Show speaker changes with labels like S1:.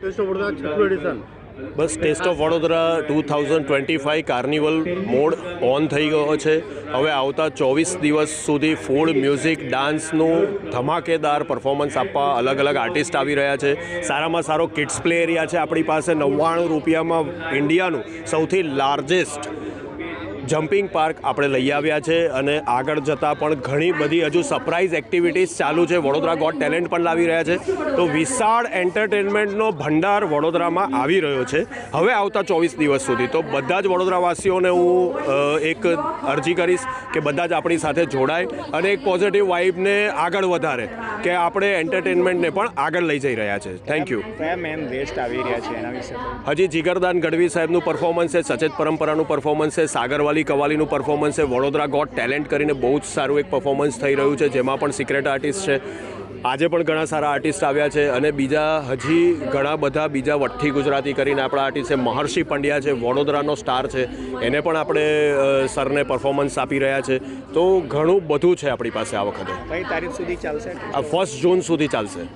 S1: Bus taste of Vadodara two thousand twenty five carnival mode on થઈ ગયો છે. હવે આવતા ચોવીસ દિવસ સુધી ફૂડ મ્યુઝિક ડાન્સનું ધમાકેદાર પરફોર્મન્સ આપવા અલગ અલગ આર્ટિસ્ટ આવી રહ્યા છે. સારામાં સારો કિડ્સ પ્લે એરિયા છે આપણી પાસે. નવ્વાણું રૂપિયામાં ઇન્ડિયાનું સૌથી લાર્જેસ્ટ જમ્પિંગ પાર્ક આપણે લઈ આવ્યા છે અને આગળ જતાં પણ ઘણી બધી હજુ સરપ્રાઇઝ એક્ટિવિટીઝ ચાલુ છે. વડોદરા ગોટ ટેલેન્ટ પણ લાવી રહ્યા છે. તો વિશાળ એન્ટરટેનમેન્ટનો ભંડાર વડોદરામાં આવી રહ્યો છે. હવે આવતા ચોવીસ દિવસ સુધી. તો બધા જ વડોદરાવાસીઓને હું એક અરજી કરીશ કે બધા જ આપણી સાથે જોડાય અને એક પોઝિટિવ વાઇબને આગળ વધારે કે આપણે એન્ટરટેનમેન્ટને પણ આગળ લઈ જઈ રહ્યા છે. થેન્ક યુ
S2: મેમ વેસ્ટ આવી રહ્યા છે એના વિશે?
S1: હજી જીગરદાન ગઢવી સાહેબનું પરફોર્મન્સ છે સચેત પરંપરાનું પરફોર્મન્સ છે સાગરવાલી કવાલીનું પરફોર્મન્સ છે. વડોદરા ગોટ ટેલેન્ટ કરીને બહુ જ સારું એક પરફોર્મન્સ થઈ રહ્યું છે જેમાં પણ સિક્રેટ આર્ટિસ્ટ છે. આજે પણ ઘણા સારા આર્ટિસ્ટ આવ્યા છે અને બીજા હજી ઘણા બધા બીજા વઠ્ઠી ગુજરાતી કરીને આપણા આર્ટિસ્ટ છે. મહર્ષિ પંડ્યા છે વડોદરાનો સ્ટાર છે. એને પણ આપણે સરને પરફોર્મન્સ આપી રહ્યા છે. તો ઘણું બધું છે આપણી પાસે આ વખતે.
S2: કઈ તારીખ સુધી ચાલશે?
S1: ફર્સ્ટ જૂન સુધી ચાલશે.